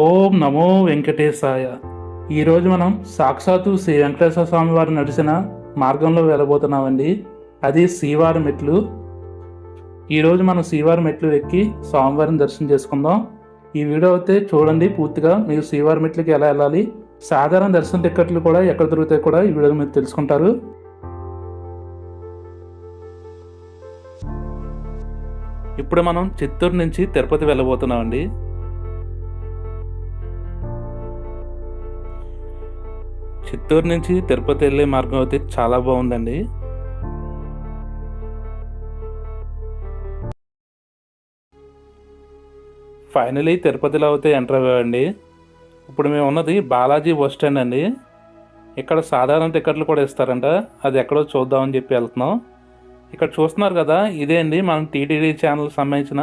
ఓం నమో వెంకటేశాయ. ఈరోజు మనం సాక్షాత్తు శ్రీ వెంకటేశ్వర స్వామి వారు నడిచిన మార్గంలో వెళ్ళబోతున్నామండి. అది శ్రీవారి మెట్లు. ఈరోజు మనం శ్రీవారి మెట్లు ఎక్కి స్వామివారిని దర్శనం చేసుకుందాం. ఈ వీడియో అయితే చూడండి పూర్తిగా. మీరు శ్రీవారి మెట్లకి ఎలా వెళ్ళాలి? సాధారణ దర్శన టిక్కెట్లు కూడా ఎక్కడ దొరుకుతాయి కూడా ఈ వీడియోలో మీరు తెలుసుకుంటారు. ఇప్పుడు మనం చిత్తూరు నుంచి తిరుపతి వెళ్ళబోతున్నామండి. చిత్తూరు నుంచి తిరుపతి వెళ్ళే మార్గం అయితే చాలా బాగుందండి. ఫైనలీ తిరుపతిలో అయితే ఎంటర్ అయ్యామండి. ఇప్పుడు మేము ఉన్నది బాలాజీ బస్ స్టాండ్ అండి. ఇక్కడ సాధారణ టికెట్లు కూడా ఇస్తారంట. అది ఎక్కడో చూద్దామని చెప్పి వెళ్తున్నాం. ఇక్కడ చూస్తున్నారు కదా ఇదే అండి మనం టీటీడీ ఛానల్ సంబంధించిన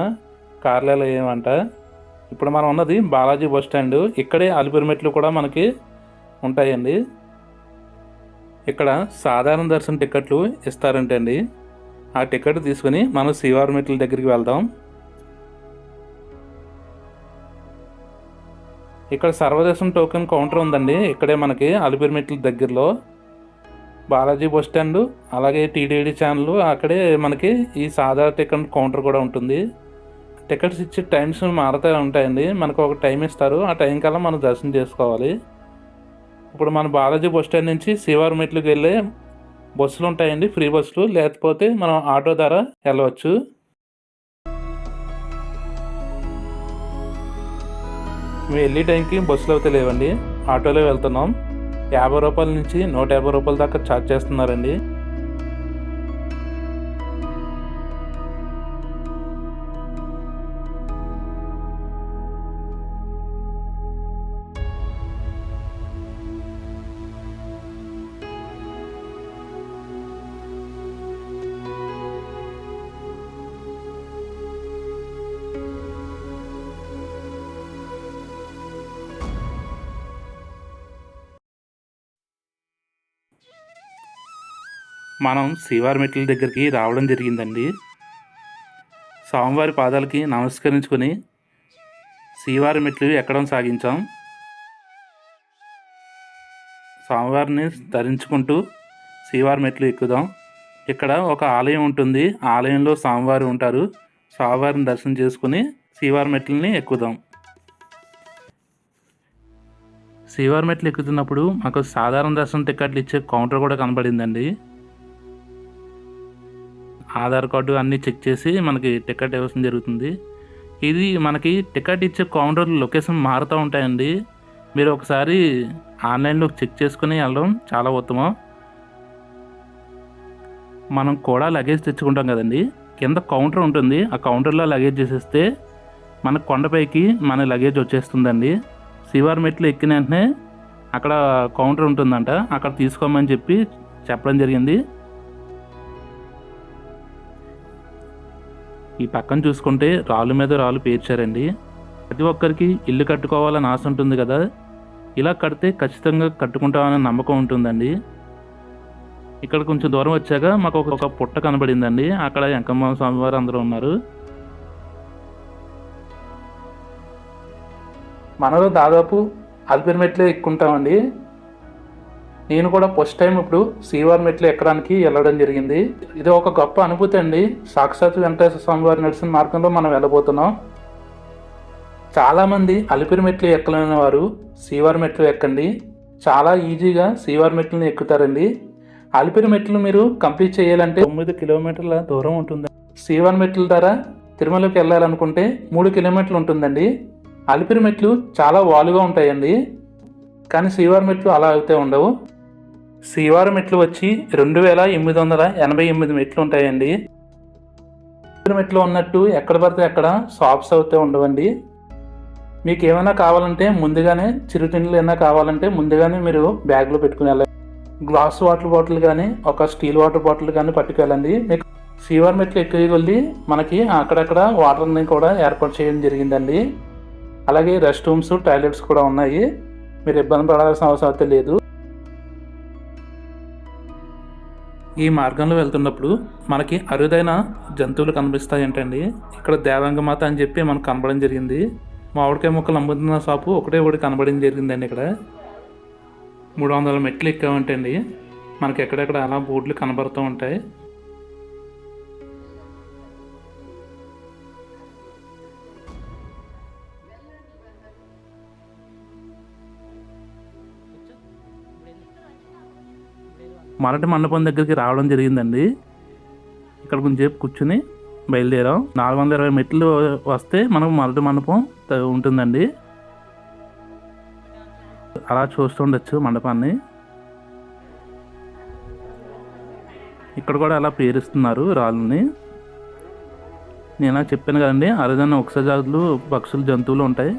కార్యాలయం అంట. ఇప్పుడు మనం ఉన్నది బాలాజీ బస్ స్టాండ్. ఇక్కడే అలిపిరి మెట్లు కూడా మనకి ఉంటాయండి. ఇక్కడ సాధారణ దర్శన టికెట్లు ఇస్తారంటండి. ఆ టికెట్ తీసుకుని మనం శ్రీవారి మెట్ల దగ్గరికి వెళ్దాం. ఇక్కడ సర్వదేశం టోకెన్ కౌంటర్ ఉందండి. ఇక్కడే మనకి అలిపిరి మెట్ల దగ్గరలో బాలాజీ బస్ స్టాండ్ అలాగే టీడీడీ ఛానల్ అక్కడే మనకి ఈ సాధారణ టికెట్ కౌంటర్ కూడా ఉంటుంది. టికెట్స్ ఇచ్చే టైమ్స్ మారుతూ ఉంటాయండి. మనకు ఒక టైం ఇస్తారు. ఆ టైం కల్లా మనం దర్శనం చేసుకోవాలి. ఇప్పుడు మన బాలాజీ బస్ స్టాండ్ నుంచి శివారు మెట్లకు వెళ్ళే బస్సులు ఉంటాయండి. ఫ్రీ బస్సులు. లేకపోతే మనం ఆటో ద్వారా వెళ్ళవచ్చు. మేము వెళ్ళే టైంకి బస్సులు అయితే లేవండి. ఆటోలో వెళ్తున్నాం. యాభై రూపాయల నుంచి నూట యాభై రూపాయల దాకా ఛార్జ్ చేస్తున్నారండి. మనం శ్రీవారి మెట్ల దగ్గరికి రావడం జరిగిందండి. స్వామివారి పాదాలకి నమస్కరించుకొని శ్రీవారి మెట్లు ఎక్కడం సాగించాం. స్వామివారిని ధరించుకుంటూ శ్రీవారి మెట్లు ఎక్కుదాం. ఇక్కడ ఒక ఆలయం ఉంటుంది. ఆలయంలో స్వామివారు ఉంటారు. స్వామివారిని దర్శనం చేసుకుని శ్రీవారి మెట్లని ఎక్కుదాం. శ్రీవారి మెట్లు ఎక్కుతున్నప్పుడు మాకు సాధారణ దర్శనం టికెట్లు ఇచ్చే కౌంటర్ కూడా కనబడిందండి. ఆధార్ కార్డు అన్నీ చెక్ చేసి మనకి టికెట్ ఇవ్వడం జరుగుతుంది. ఇది మనకి టికెట్ ఇచ్చే కౌంటర్ లొకేషన్ మారుతూ ఉంటాయండి. మీరు ఒకసారి ఆన్లైన్లో చెక్ చేసుకుని వెళ్ళడం చాలా ఉత్తమం. మనం కూడా లగేజ్ తెచ్చుకుంటాం కదండి. కింద కౌంటర్ ఉంటుంది. ఆ కౌంటర్లో లగేజ్ చేసేస్తే మన కొండపైకి మన లగేజ్ వచ్చేస్తుందండి. శివారు మెట్లు ఎక్కిన వెంటనే అక్కడ కౌంటర్ ఉంటుందంట. అక్కడ తీసుకోమని చెప్పి చెప్పడం జరిగింది. ఈ పక్కన చూసుకుంటే రాళ్ళు మీద రాళ్ళు పేర్చారండి. ప్రతి ఒక్కరికి ఇల్లు కట్టుకోవాలని ఆశ ఉంటుంది కదా. ఇలా కడితే ఖచ్చితంగా కట్టుకుంటామనే నమ్మకం ఉంటుందండి. ఇక్కడ కొంచెం దూరం వచ్చాక మాకు ఒక పుట్ట కనబడిందండి. అక్కడ వెంకమ్మ స్వామివారు అందరూ ఉన్నారు. మనలో దాదాపు అల్పిరి మెట్లే ఎక్కుంటామండి నేను కూడా ఫస్ట్ టైం ఇప్పుడు శ్రీవారి మెట్లు ఎక్కడానికి వెళ్ళడం జరిగింది. ఇది ఒక గొప్ప అనుభూతి అండి. సాక్షాత్ వెంకటేశ్వర స్వామి వారి నడిచిన మార్గంలో మనం వెళ్ళబోతున్నాం. చాలామంది అలిపిరి మెట్లు ఎక్కలేని వారు శ్రీవారి మెట్లు ఎక్కండి. చాలా ఈజీగా శ్రీవారి మెట్లను ఎక్కుతారండి. అలిపిరి మెట్లు మీరు కంప్లీట్ చేయాలంటే తొమ్మిది కిలోమీటర్ల దూరం ఉంటుంది. శ్రీవారి మెట్ల ద్వారా తిరుమలకి వెళ్ళాలనుకుంటే మూడు కిలోమీటర్లు ఉంటుందండి. అలిపిరి మెట్లు చాలా వాలుగా ఉంటాయండి. కానీ శ్రీవారి మెట్లు అలా అయితే ఉండవు. శ్రీవారి మెట్లు వచ్చి రెండు వేల ఎనిమిది వందల ఎనభై ఎనిమిది మెట్లు ఉంటాయండి. మెట్లు ఉన్నట్టు ఎక్కడ పడితే అక్కడ షాప్స్ అవుతే ఉండవండి. మీకు ఏమైనా కావాలంటే ముందుగానే చిరుతిండ్లు ఏమైనా కావాలంటే ముందుగానే మీరు బ్యాగ్లో పెట్టుకుని వెళ్ళండి గ్లాస్ వాటర్ బాటిల్ కానీ ఒక స్టీల్ వాటర్ బాటిల్ కానీ పట్టుకెళ్ళండి. మీకు శ్రీవారం మెట్లు ఎక్కువ కొద్ది మనకి అక్కడక్కడ వాటర్ని కూడా ఏర్పాటు చేయడం జరిగిందండి. అలాగే రెస్ట్ రూమ్స్ టాయిలెట్స్ కూడా ఉన్నాయి. మీరు ఇబ్బంది పడాల్సిన అవసరం అయితే లేదు. ఈ మార్గంలో వెళ్తున్నప్పుడు మనకి అరుదైన జంతువులు కనిపిస్తాయి ఏంటండి ఇక్కడ దేవాంగమాత అని చెప్పి మనకు కనబడడం జరిగింది. మామిడికాయ ముక్కలు అమ్ముతున్న షాపు ఒకటే ఒకటి కనబడడం జరిగిందండి ఇక్కడ. మూడు వందల మెట్లు ఎక్కామంటండి. మనకి ఎక్కడెక్కడ అలా బోర్డులు కనబడుతూ ఉంటాయి. మరటి మండపం దగ్గరికి రావడం జరిగిందండి. ఇక్కడ కొంచెంసేపు కూర్చుని బయలుదేరాం. నాలుగు వందల ఇరవై మెట్లు వస్తే మనకు మరటి మండపం ఉంటుందండి. అలా చూస్తుండొచ్చు మండపాన్ని. ఇక్కడ కూడా అలా పేరుస్తున్నారు రాళ్ళని. నేను చెప్పాను కదండి అరుదైన ఉక్సజాతులు పక్షులు జంతువులు ఉంటాయి.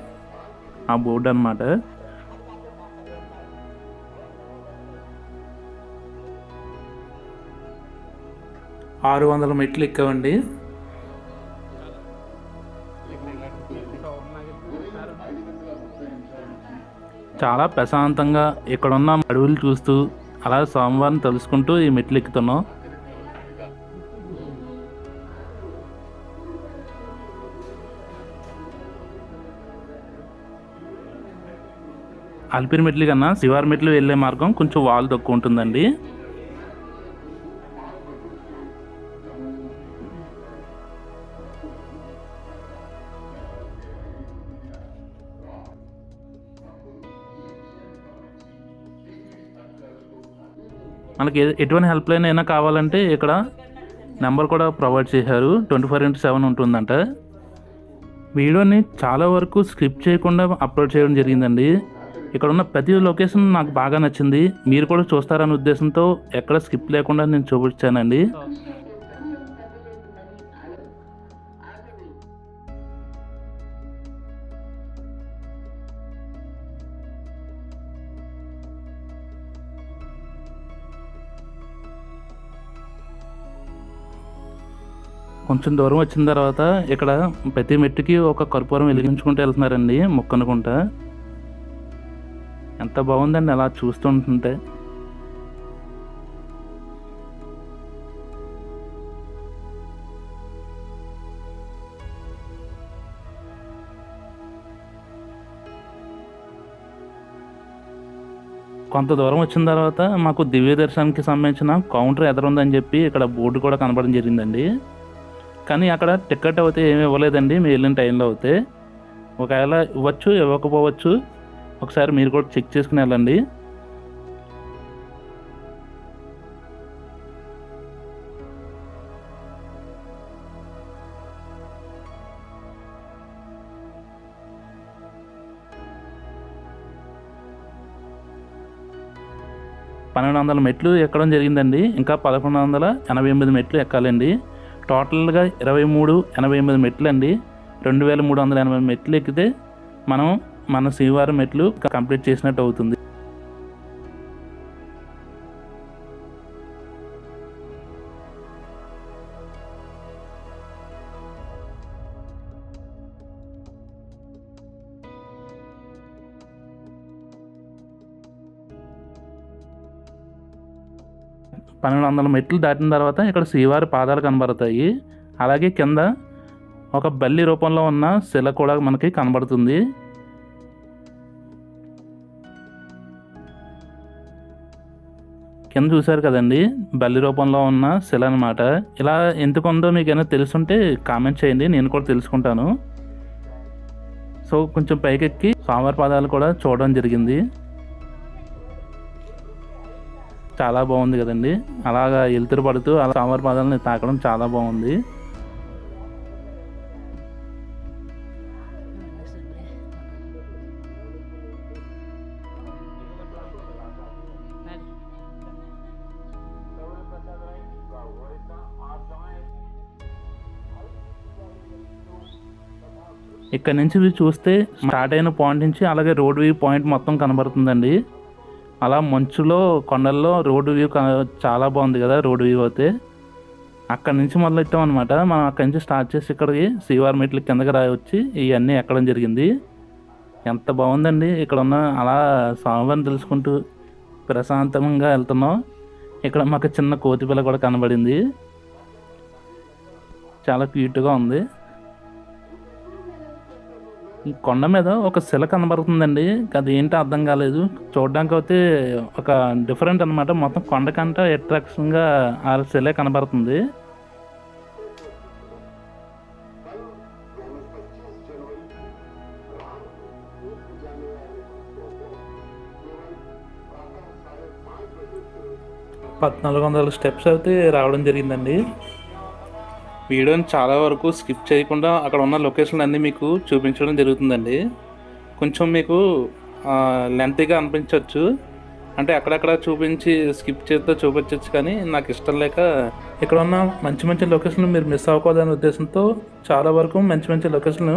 ఆ బోర్డు అన్నమాట. ఆరు వందల మెట్లు ఎక్కామండి చాలా ప్రశాంతంగా ఇక్కడున్న అడవులు చూస్తూ అలా స్వామివారిని తెలుసుకుంటూ ఈ మెట్లు ఎక్కుతున్నాం. అల్పిరి మెట్లు కన్నా శివారి మెట్లు వెళ్ళే మార్గం కొంచెం వాల్ తక్కువ ఉంటుందండి. మనకి ఎటువంటి హెల్ప్ లైన్ అయినా కావాలంటే ఇక్కడ నెంబర్ కూడా ప్రొవైడ్ చేశారు. ట్వంటీ ఫోర్ ఇంటూ సెవెన్ ఉంటుందంట. వీడియోని చాలా వరకు స్కిప్ చేయకుండా అప్లోడ్ చేయడం జరిగిందండి. ఇక్కడ ఉన్న ప్రతి లొకేషన్ నాకు బాగా నచ్చింది. మీరు కూడా చూస్తారనే ఉద్దేశంతో ఎక్కడ స్కిప్ లేకుండా నేను చూపించానండి. కొంచెం దూరం వచ్చిన తర్వాత ఇక్కడ ప్రతి మెట్టుకి ఒక కర్పూరం వెలిగించుకుంటూ వెళ్తున్నారండి మొక్కనుకుంటా. ఎంత బాగుందండి అలా చూస్తుంటుంటే కొంత దూరం వచ్చిన తర్వాత మాకు దివ్య దర్శనానికి సంబంధించిన కౌంటర్ ఎదురుందని చెప్పి ఇక్కడ బోర్డు కూడా కనబడడం జరిగిందండి. కానీ అక్కడ టికెట్ అయితే ఏమి ఇవ్వలేదండి మేము వెళ్ళిన టైంలో అయితే ఒకవేళ ఇవ్వచ్చు ఇవ్వకపోవచ్చు ఒకసారి మీరు కూడా చెక్ చేసుకుని వెళ్ళండి. పన్నెండు వందల మెట్లు ఎక్కడం జరిగిందండి. ఇంకా పదకొండు వందల ఎనభై ఎనిమిది మెట్లు ఎక్కాలండి. టోటల్గా ఇరవై మూడు ఎనభై ఎనిమిది మెట్లు అండి రెండు వేల మూడు వందల ఎనభై మెట్లు ఎక్కితే మనం మన శ్రీవారం మెట్లు కంప్లీట్ చేసినట్టు అవుతుంది. పన్నెండు వందల మెట్లు దాటిన తర్వాత ఇక్కడ శ్రీవారి పాదాలు కనబడతాయి. అలాగే కింద ఒక బల్లి రూపంలో ఉన్న శిల కూడా మనకి కనబడుతుంది. కింద చూశారు కదండి బల్లి రూపంలో ఉన్న శిల అనమాట ఇలా ఎందుకు ఉందో మీకు ఏమైనా తెలుసుంటే కామెంట్ చేయండి నేను కూడా తెలుసుకుంటాను. సో కొంచెం పైకెక్కి స్వామివారి పాదాలు కూడా చూడడం జరిగింది. చాలా బాగుంది కదండి. అలాగా ఎలుతురు పడుతూ అలా స్వామివారి పాదాలని తాకడం చాలా బాగుంది. ఇక్కడ నుంచి చూస్తే స్టార్ట్ అయిన పాయింట్ నుంచి అలాగే రోడ్ వ్యూ పాయింట్ మొత్తం కనబడుతుందండి. అలా మంచులో కొండల్లో రోడ్ వ్యూ క- చాలా బాగుంది కదా రోడ్ వ్యూ అయితే. అక్కడ నుంచి మొదలెట్టాం అనమాట మనం అక్కడి నుంచి స్టార్ట్ చేసి ఇక్కడికి శ్రీవారి మెట్లు కిందకి రాయి వచ్చి ఇవన్నీ ఎక్కడం జరిగింది. ఎంత బాగుందండి ఇక్కడ ఉన్న అలా స్వామివారిని తెలుసుకుంటూ ప్రశాంతంగా వెళ్తున్నాం. ఇక్కడ మాకు చిన్న కోతి పిల్ల కూడా కనబడింది. చాలా క్యూట్గా ఉంది. కొండ మీద ఒక శిల కనబడుతుందండి. అది ఏంటో అర్థం కాలేదు. చూడడానికి అయితే ఒక డిఫరెంట్ అన్నమాట. మొత్తం కొండ కంటే అట్రాక్షన్గా ఆ శిలే కనబడుతుంది. పద్నాలుగు వందల స్టెప్స్ అయితే రావడం జరిగిందండి. వీడియోని చాలా వరకు స్కిప్ చేయకుండా అక్కడ ఉన్న లొకేషన్ అన్నీ మీకు చూపించడం జరుగుతుందండి. కొంచెం మీకు లెంతీగా అనిపించవచ్చు అంటే అక్కడక్కడ చూపించి స్కిప్ చేస్తే చూపించవచ్చు కానీ నాకు ఇష్టం లేక ఇక్కడ ఉన్న మంచి మంచి లొకేషన్లు మీరు మిస్ అవ్వకూడదనే ఉద్దేశంతో చాలా వరకు మంచి మంచి లొకేషన్లు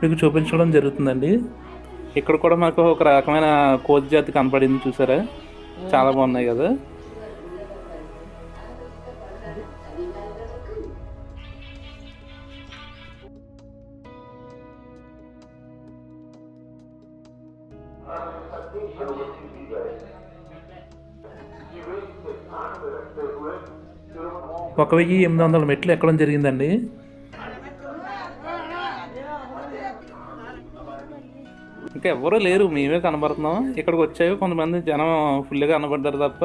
మీకు చూపించడం జరుగుతుందండి. ఇక్కడ కూడా మాకు ఒక రకమైన కోతి జాతి కనపడింది చూసారా? చాలా బాగున్నాయి కదా. ఒక వెయ్యి ఎనిమిది వందల మెట్లు ఎక్కడం జరిగిందండి. ఇంకా ఎవరూ లేరు మేమే కనబడుతున్నాం. ఇక్కడికి వచ్చాక కొంతమంది జనం ఫుల్గా కనబడ్డారు తప్ప.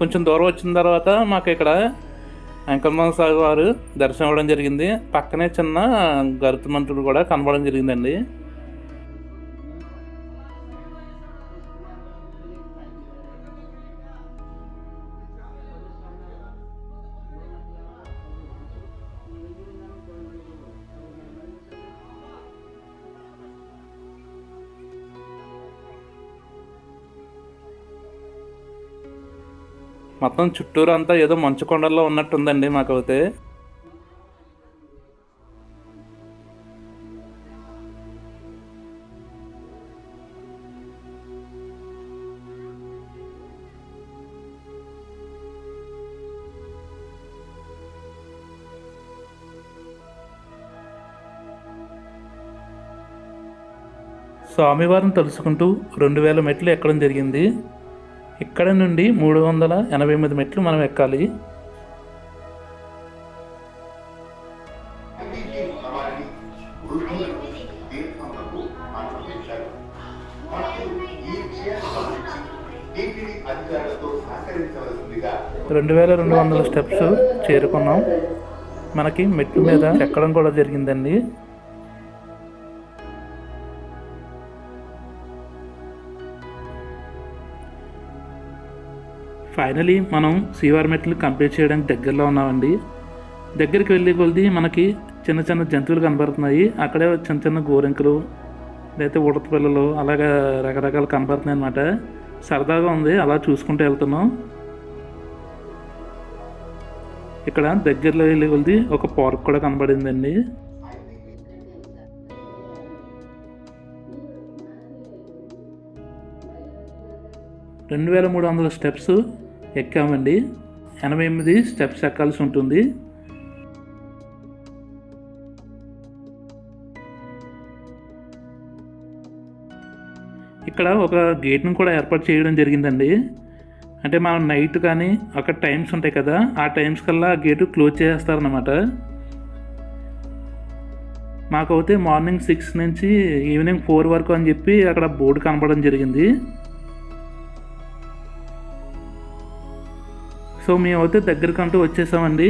కొంచెం దూరం వచ్చిన తర్వాత మాకు ఇక్కడ అంకమ్మ సాగు వారు దర్శనం ఇవ్వడం జరిగింది. పక్కనే చిన్న గరుతుమంతుడు కూడా కనబడడం జరిగిందండి. మొత్తం చుట్టూరు అంతా ఏదో మంచు కొండల్లో ఉన్నట్టుందండి మాకైతే. స్వామివారిని తలుసుకుంటూ రెండు వేల మెట్లు ఎక్కడం జరిగింది. ఇక్కడ నుండి మూడు వందల ఎనభై ఎనిమిది మెట్లు మనం ఎక్కాలి. రెండు వేల రెండు వందల స్టెప్స్ చేరుకున్నాం. మనకి మెట్టు మీద ఎక్కడం కూడా జరిగిందండి. ఫైనలీ మనం శ్రీవారి మెట్లు కంప్లీట్ చేయడానికి దగ్గరలో ఉన్నామండి. దగ్గరికి వెళ్ళే కొద్ది మనకి చిన్న చిన్న జంతువులు కనబడుతున్నాయి. అక్కడే చిన్న చిన్న గోరింకలు లేకపోతే ఉడత పిల్లలు అలాగా రకరకాలు కనబడుతున్నాయి అనమాట సరదాగా ఉంది అలా చూసుకుంటూ వెళ్తున్నాం. ఇక్కడ దగ్గరలో వెళ్ళే కొద్ది ఒక పార్క్ కూడా కనబడిందండి. రెండు వేల మూడు వందల స్టెప్స్ ఎక్కామండి. ఎనభై ఎనిమిది స్టెప్స్ ఎక్కాల్సి ఉంటుంది. ఇక్కడ ఒక గేట్ను కూడా ఏర్పాటు చేయడం జరిగిందండి. అంటే మనం నైట్ కానీ అక్కడ టైమ్స్ ఉంటాయి కదా ఆ టైమ్స్ కల్లా ఆ గేటు క్లోజ్ చేసేస్తారనమాట మాకైతే మార్నింగ్ సిక్స్ నుంచి ఈవినింగ్ ఫోర్ వరకు అని చెప్పి అక్కడ బోర్డు కనపడడం జరిగింది. సో మేమైతే దగ్గరకంటూ వచ్చేసామండి.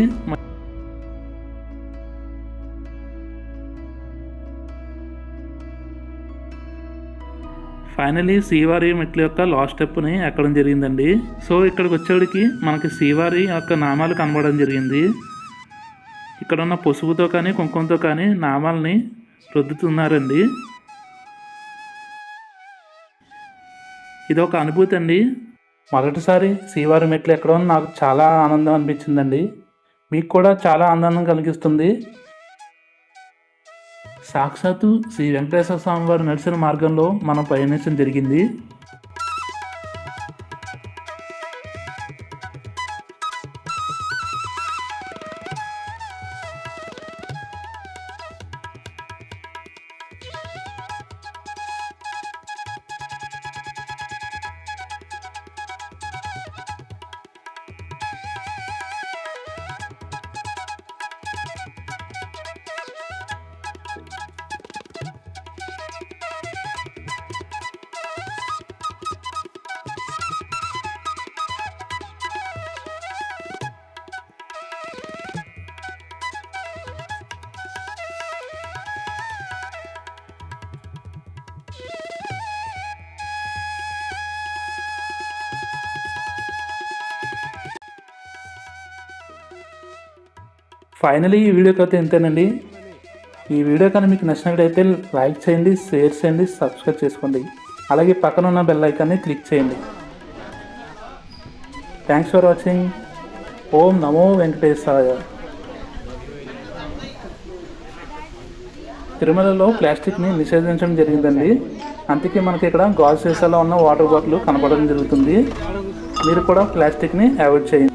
ఫైనలీ శ్రీవారి మెట్ల యొక్క లాస్ట్ స్టెప్ని ఎక్కడం జరిగిందండి. సో ఇక్కడికి వచ్చేవాడికి మనకి శ్రీవారి యొక్క నామాలు కనబడడం జరిగింది. ఇక్కడ ఉన్న పసుపుతో కానీ కుంకుమతో కానీ నామాలని రుద్దుతున్నారండి. ఇది ఒక అనుభూతి అండి. మొదటిసారి శ్రీవారి మెట్లు ఎక్కడం నాకు చాలా ఆనందం అనిపించిందండి. మీకు కూడా చాలా ఆనందం కలిగిస్తుంది. సాక్షాత్తు శ్రీ వెంకటేశ్వర స్వామి వారు నడిచిన మార్గంలో మనం పయనించడం జరిగింది. ఫైనలీ ఈ వీడియోకి అయితే ఎంతేనండి ఈ వీడియో కానీ మీకు నచ్చినట్లయితే లైక్ చేయండి షేర్ చేయండి సబ్స్క్రైబ్ చేసుకోండి. అలాగే పక్కన ఉన్న బెల్ ఐకాన్ని క్లిక్ చేయండి. థ్యాంక్స్ ఫర్ వాచింగ్ ఓం నమో వెంకటేశాయ. తిరుమలలో ప్లాస్టిక్ని నిషేధించడం జరిగిందండి. అందుకే మనకి ఇక్కడ గాజు సీసాలో ఉన్న వాటర్ బాటిల్ కనపడడం జరుగుతుంది. మీరు కూడా ప్లాస్టిక్ని అవాయిడ్ చేయండి.